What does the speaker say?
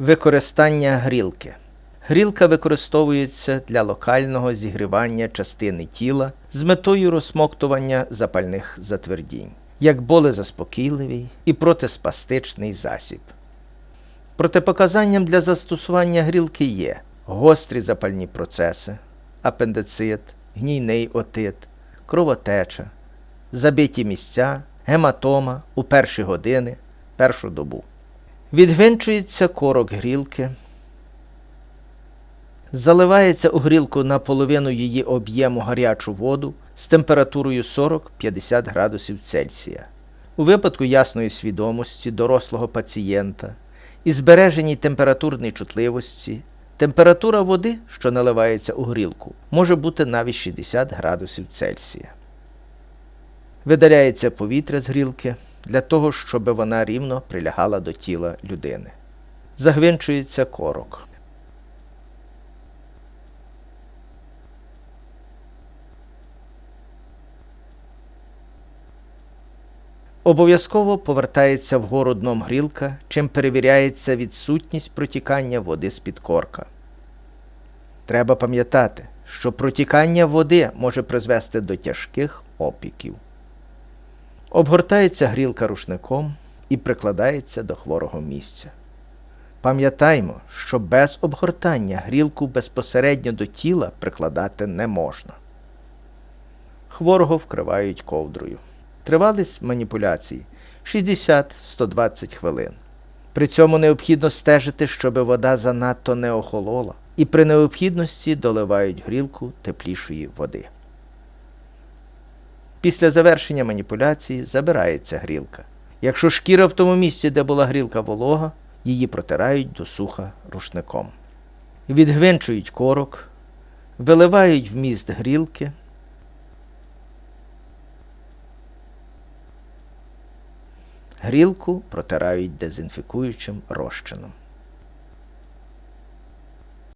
Використання грілки. Грілка використовується для локального зігрівання частини тіла з метою розсмоктування запальних затвердінь, як болезаспокійливий і протиспастичний засіб. Протипоказанням для застосування грілки є гострі запальні процеси, апендицит, гнійний отит, кровотеча, забиті місця, гематома у перші години, першу добу. Відгвинчується корок грілки, заливається у грілку на половину її об'єму гарячу воду з температурою 40-50 градусів Цельсія. У випадку ясної свідомості дорослого пацієнта і збереженій температурній чутливості, температура води, що наливається у грілку, може бути навіть 60 градусів Цельсія. Видаляється повітря з грілки для того, щоб вона рівно прилягала до тіла людини. Загвинчується корок. Обов'язково повертається вгору дном грілка, чим перевіряється відсутність протікання води з-під корка. Треба пам'ятати, що протікання води може призвести до тяжких опіків. Обгортається грілка рушником і прикладається до хворого місця. Пам'ятаймо, що без обгортання грілку безпосередньо до тіла прикладати не можна. Хворого вкривають ковдрою. Тривалість маніпуляцій 60-120 хвилин. При цьому необхідно стежити, щоб вода занадто не охолола, і при необхідності доливають грілку теплішої води. Після завершення маніпуляції забирається грілка. Якщо шкіра в тому місці, де була грілка волога, її протирають до суха рушником. Відгвинчують корок, виливають вміст грілки. Грілку протирають дезінфікуючим розчином.